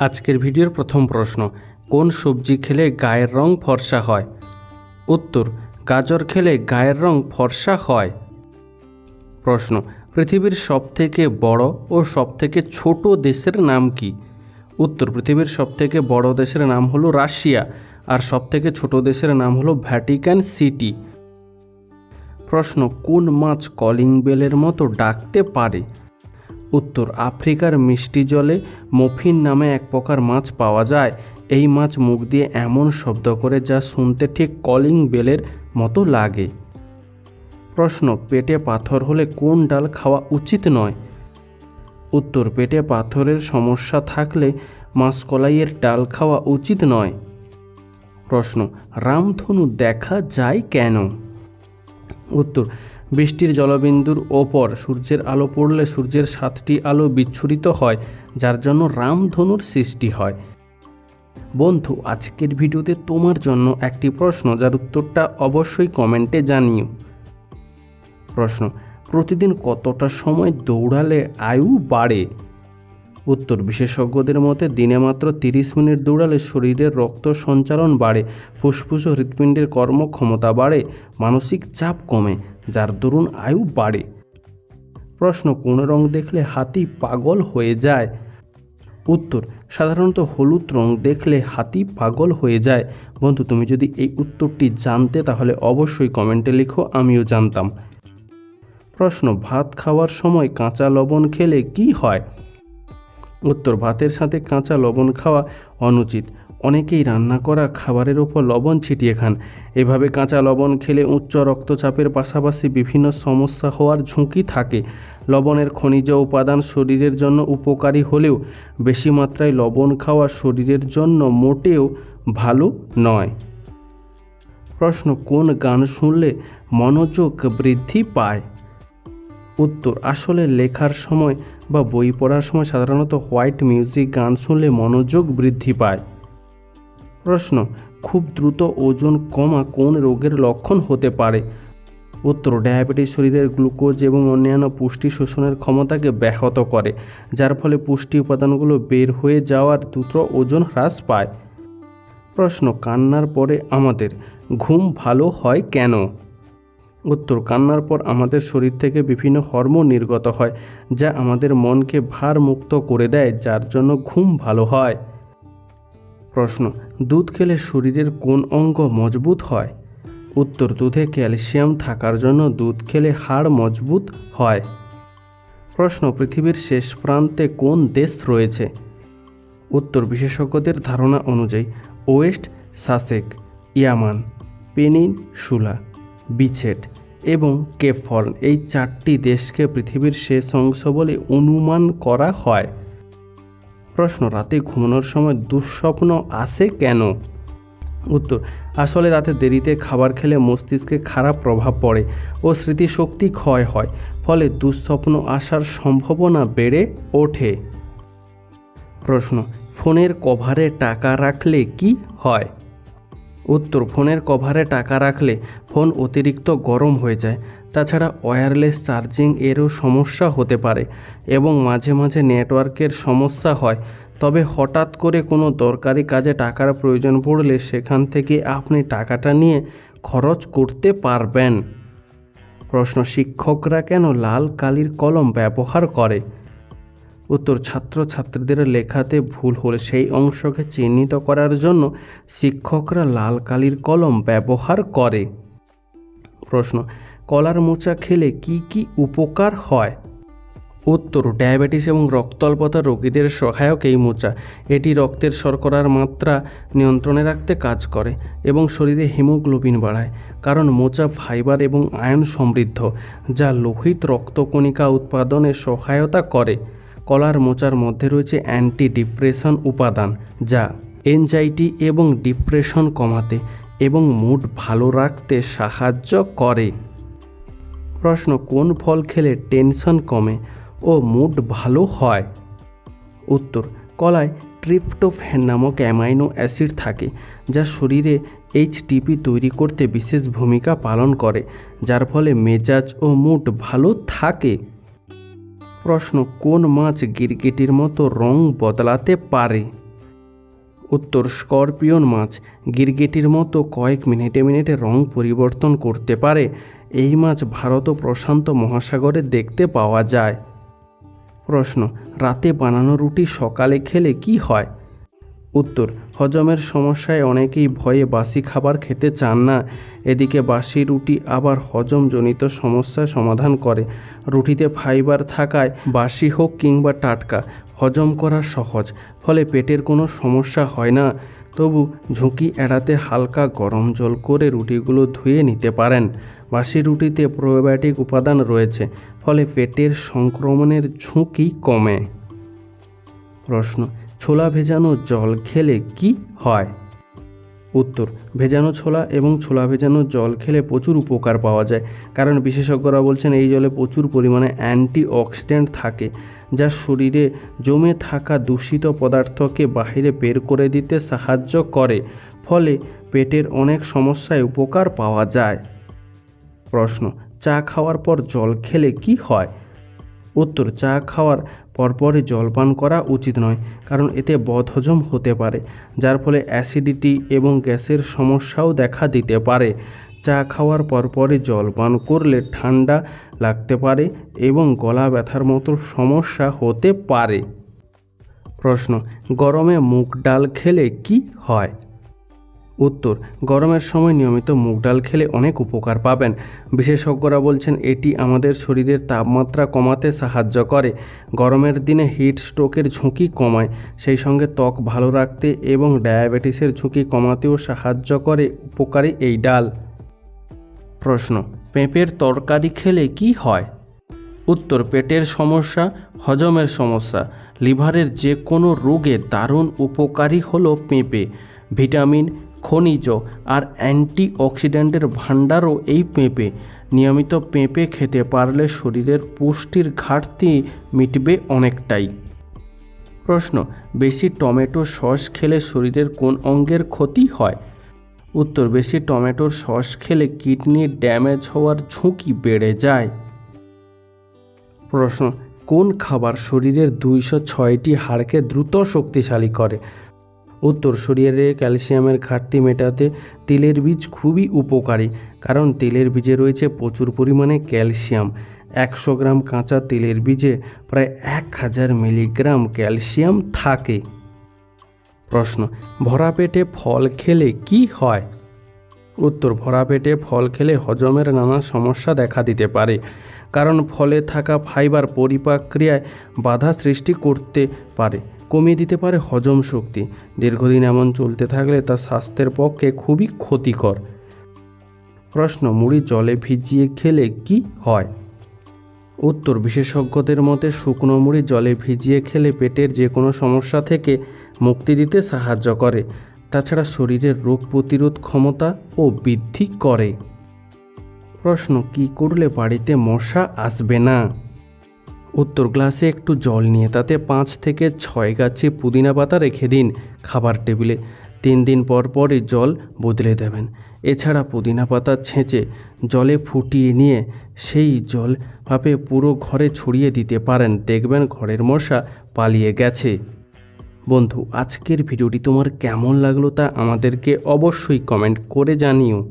আজকের ভিডিওর প্রথম প্রশ্ন, কোন সবজি খেলে গায়ের রং ফর্সা হয়? উত্তর, গাজর খেলে গায়ের রং ফর্সা হয়। প্রশ্ন, পৃথিবীর সবথেকে বড় ও সবথেকে ছোট দেশের নাম কি? উত্তর, পৃথিবীর সবথেকে বড় দেশের নাম হলো রাশিয়া আর সবথেকে ছোট দেশের নাম হলো ভ্যাটিকান সিটি। প্রশ্ন, কোন মাছ কলিং বেলের মতো ডাকতে পারে? উত্তর আফ্রিকার মিষ্টি জলে মফিন নামে এক প্রকার মাছ পাওয়া যায়। এই মাছ মুখ দিয়ে এমন শব্দ করে যা শুনতে ঠিক কলিং বেলের মতো লাগে। প্রশ্ন, পেটে পাথর হলে কোন ডাল খাওয়া উচিত নয়? উত্তর, পেটে পাথরের সমস্যা থাকলে মাসকলাইয়ের ডাল খাওয়া উচিত নয়। প্রশ্ন, রামধনু দেখা যায় কেন? উত্তর বৃষ্টির জলবিন্দুর ওপর সূর্যের আলো পড়লে সূর্যের সাতটি আলো বিচ্ছুরিত হয়, যার জন্য রামধনুর সৃষ্টি হয়। বন্ধু, আজকের ভিডিওতে তোমার জন্য একটি প্রশ্ন, যার উত্তরটা অবশ্যই কমেন্টে জানিও। প্রশ্ন, প্রতিদিন কতটা সময় দৌড়ালে আয়ু বাড়ে? উত্তর, বিশেষজ্ঞদের মতে দিনে মাত্র তিরিশ মিনিট দৌড়ালে শরীরের রক্ত সঞ্চালন বাড়ে, ফুসফুস ও হৃৎপিণ্ডের কর্মক্ষমতা বাড়ে, মানসিক চাপ কমে, যার দরুন আয়ু বাড়ে। প্রশ্ন, কোন রং দেখলে হাতি পাগল হয়ে যায়? উত্তর, সাধারণত হলুদ রং দেখলে হাতি পাগল হয়ে যায়। বন্ধু, তুমি যদি এই উত্তরটি জানতে, তাহলে অবশ্যই কমেন্টে লিখো, আমিও জানতাম। প্রশ্ন, ভাত খাওয়ার সময় কাঁচা লবণ খেলে কি হয়? উত্তর ভাতের সাথে কাঁচা লবণ খাওয়া অনুচিত। অনেকেই রান্না করা খাবারের ওপর লবণ ছিটিয়ে খান। এভাবে কাঁচা লবণ খেলে উচ্চ রক্তচাপের পাশাপাশি বিভিন্ন সমস্যা হওয়ার ঝুঁকি থাকে। লবণের খনিজ উপাদান শরীরের জন্য উপকারী হলেও বেশি মাত্রায় লবণ খাওয়া শরীরের জন্য মোটেও ভালো নয়। প্রশ্ন, কোন গান শুনলে মনোযোগ বৃদ্ধি পায়? উত্তর, আসলে লেখার সময় বা বই পড়ার সময় সাধারণত হোয়াইট মিউজিক গান শুনলে মনোযোগ বৃদ্ধি পায়। প্রশ্ন, খুব দ্রুত ওজন কমা কোন রোগের লক্ষণ হতে পারে? উত্তর, ডায়াবেটিস শরীরের গ্লুকোজ এবং অন্যান্য পুষ্টি শোষণের ক্ষমতাকে ব্যাহত করে, যার ফলে পুষ্টি উপাদানগুলো বের হয়ে যাওয়ার দ্রুত ওজন হ্রাস পায়। প্রশ্ন, কান্নার পরে আমাদের ঘুম ভালো হয় কেন? উত্তর, কান্নার পর আমাদের শরীর থেকে বিভিন্ন হরমোন নির্গত হয়, যা আমাদের মনকে ভারমুক্ত করে দেয়, যার জন্য ঘুম ভালো হয়। প্রশ্ন, দুধ খেলে শরীরের কোন অঙ্গ মজবুত হয়? উত্তর, দুধে ক্যালসিয়াম থাকার জন্য দুধ খেলে হাড় মজবুত হয়। প্রশ্ন, পৃথিবীর শেষ প্রান্তে কোন দেশ রয়েছে? উত্তর, বিশেষজ্ঞদের ধারণা অনুযায়ী ওয়েস্ট সাসেক, ইয়ামান পেনিন পেনিনসুলা। বিছেট এবং কেফর্ন এই চারটি দেশকে পৃথিবীর শেষ অংশ বলে অনুমান করা হয়। প্রশ্ন, রাতে ঘুমানোর সময় দুঃস্বপ্ন আসে কেন? উত্তর, আসলে রাতে দেরিতে খাবার খেলে মস্তিষ্কে খারাপ প্রভাব পড়ে ও স্মৃতিশক্তি ক্ষয় হয়, ফলে দুঃস্বপ্ন আসার সম্ভাবনা বেড়ে ওঠে। প্রশ্ন, ফোনের কভারে টাকা রাখলে কি হয়? উত্তর, ফোনের কভারে টাকা রাখলে ফোন অতিরিক্ত গরম হয়ে যায়। তাছাড়া ওয়্যারলেস চার্জিং এরও সমস্যা হতে পারে এবং মাঝে মাঝে নেটওয়ার্কের সমস্যা হয়। তবে হঠাৎ করে কোনো দরকারি কাজে টাকার প্রয়োজন পড়লে সেখান থেকে আপনি টাকাটা নিয়ে খরচ করতে পারবেন। প্রশ্ন, শিক্ষকরা কেন লাল কালির কলম ব্যবহার করে? উত্তর ছাত্রছাত্রীদের লেখাতে ভুল হলে সেই অংশকে চিহ্নিত করার জন্য শিক্ষকরা লাল কালির কলম ব্যবহার করে। প্রশ্ন, কলার মোচা খেলে কি কি উপকার হয়? উত্তর, ডায়াবেটিস এবং রক্তল্পতা রোগীদের সহায়ক এই মোচা। এটি রক্তের শর্করার মাত্রা নিয়ন্ত্রণে রাখতে কাজ করে এবং শরীরে হিমোগ্লোবিন বাড়ায়, কারণ মোচা ফাইবার এবং আয়ন সমৃদ্ধ, যা লোহিত রক্তকণিকা উৎপাদনে সহায়তা করে। কলার মোচার মধ্যে রয়েছে অ্যান্টি ডিপ্রেশন উপাদান, যা এনজাইটি এবং ডিপ্রেশন কমাতে এবং মুড ভালো রাখতে সাহায্য করে। প্রশ্ন, কোন ফল খেলে টেনশন কমে ও মুড ভালো হয়? উত্তর, কলায় ট্রিপ্টোফ্যান নামক অ্যামাইনো অ্যাসিড থাকে, যা শরীরে এইচটিপি তৈরি করতে বিশেষ ভূমিকা পালন করে, যার ফলে মেজাজ ও মুড ভালো থাকে। প্রশ্ন, কোন মাছ গিরগিটির মতো রং বদলাতে পারে? উত্তর, স্করপিয়ন মাছ গিরগিটির মতো কয়েক মিনিটে মিনিটে রং পরিবর্তন করতে পারে। এই মাছ ভারত ও প্রশান্ত মহাসাগরে দেখতে পাওয়া যায়। প্রশ্ন, রাতে বানানো রুটি সকালে খেলে কি হয়? উত্তর, হজমের সমস্যায় অনেকেই ভয়ে বাসি খাবার খেতে চান না। এদিকে বাসি রুটি আবার হজমজনিত সমস্যার সমাধান করে। রুটিতে ফাইবার থাকায় বাসি হোক কিংবা টাটকা, হজম করা সহজ, ফলে পেটের কোনো সমস্যা হয় না। তবু ঝুঁকি এড়াতে হালকা গরম জল করে রুটিগুলো ধুয়ে নিতে পারেন। বাসি রুটিতে প্রোবায়োটিক উপাদান রয়েছে, ফলে পেটের সংক্রমণের ঝুঁকি কমে। প্রশ্ন ছোলা ভেজানো জল খেলে কি হয়? উত্তর, ভেজানো ছোলা এবং ছোলা ভেজানো জল খেলে প্রচুর উপকার পাওয়া যায়। কারণ বিশেষজ্ঞরা বলছেন এই জলে প্রচুর পরিমাণে অ্যান্টি অক্সিডেন্ট থাকে, যা শরীরে জমে থাকা দূষিত পদার্থকে বাইরে বের করে দিতে সাহায্য করে, ফলে পেটের অনেক সমস্যায় উপকার পাওয়া যায়। প্রশ্ন, চা খাওয়ার পর জল খেলে কি হয়? উত্তর, চা খাওয়ার পরপরই জলপান করা উচিত নয়, কারণ এতে বদহজম হতে পারে, যার ফলে অ্যাসিডিটি এবং গ্যাসের সমস্যাও দেখা দিতে পারে। চা খাওয়ার পরপরই জলপান করলে ঠান্ডা লাগতে পারে এবং গলা ব্যথার মতো সমস্যা হতে পারে। প্রশ্ন, গরমে মুগ ডাল খেলে কি হয়? উত্তর, গরমের সময় নিয়মিত মুগ ডাল খেলে অনেক উপকার পাবেন। বিশেষজ্ঞরা বলছেন, এটি আমাদের শরীরের তাপমাত্রা কমাতে সাহায্য করে। গরমের দিনে হিট স্ট্রোকের ঝুঁকি কমায়, সেই সঙ্গে ত্বক ভালো রাখতে এবং ডায়াবেটিসের ঝুঁকি কমাতেও সাহায্য করে উপকারী এই ডাল। প্রশ্ন, পেঁপের তরকারি খেলে কি হয়? উত্তর, পেটের সমস্যা, হজমের সমস্যা, লিভারের যে কোনো রোগে দারুণ উপকারী হলো পেঁপে। ভিটামিন খনিজ আর অ্যান্টি অক্সিডেন্টের ভাণ্ডারও এই পেঁপে। নিয়মিত পেঁপে খেতে পারলে শরীরের পুষ্টির ঘাটতি মিটবে অনেকটাই। প্রশ্ন, বেশি টমেটো সস খেলে শরীরের কোন অঙ্গের ক্ষতি হয়? উত্তর, বেশি টমেটোর সস খেলে কিডনি ড্যামেজ হওয়ার ঝুঁকি বেড়ে যায়। প্রশ্ন, কোন খাবার শরীরের দুইশো ছয়টি হাড়কে দ্রুত শক্তিশালী করে? উত্তর শরীরে ক্যালসিয়ামের ঘাটতি মেটাতে তিলের বীজ খুবই উপকারী, কারণ তিলের বীজে রয়েছে প্রচুর পরিমাণে ক্যালসিয়াম। একশো গ্রাম কাঁচা তিলের বীজে প্রায় এক হাজার মিলিগ্রাম ক্যালসিয়াম থাকে। প্রশ্ন, ভরা পেটে ফল খেলে কি হয়? উত্তর, ভরা পেটে ফল খেলে হজমের নানা সমস্যা দেখা দিতে পারে, কারণ ফলে থাকা ফাইবার পরিপাক ক্রিয়ায় বাধা সৃষ্টি করতে পারে। কমিয়ে দিতে পারে হজম শক্তি। দীর্ঘদিন এমন চলতে থাকলে তা স্বাস্থ্যের পক্ষে খুবই ক্ষতিকর। প্রশ্ন, মুড়ি জলে ভিজিয়ে খেলে কি হয়? উত্তর, বিশেষজ্ঞদের মতে শুকনো মুড়ি জলে ভিজিয়ে খেলে পেটের যে কোনো সমস্যা থেকে মুক্তি দিতে সাহায্য করে। তাছাড়া শরীরের রোগ প্রতিরোধ ক্ষমতা ও বৃদ্ধি করে। প্রশ্ন, কি করলে বাড়িতে মশা আসবে না? উত্তর গ্লাসে একটু জল নিয়ে তাতে পাঁচ থেকে ছয় গাছে পুদিনা পাতা রেখে দিন খাবার টেবিলে। তিন দিন পর পরই জল বদলে দেবেন। এছাড়া পুদিনা পাতা ছেঁচে জলে ফুটিয়ে নিয়ে সেই জল ভাবে পুরো ঘরে ছড়িয়ে দিতে পারেন। দেখবেন ঘরের মশা পালিয়ে গেছে। বন্ধু, আজকের ভিডিওটি তোমার কেমন লাগল তা আমাদেরকে অবশ্যই কমেন্ট করে জানিও।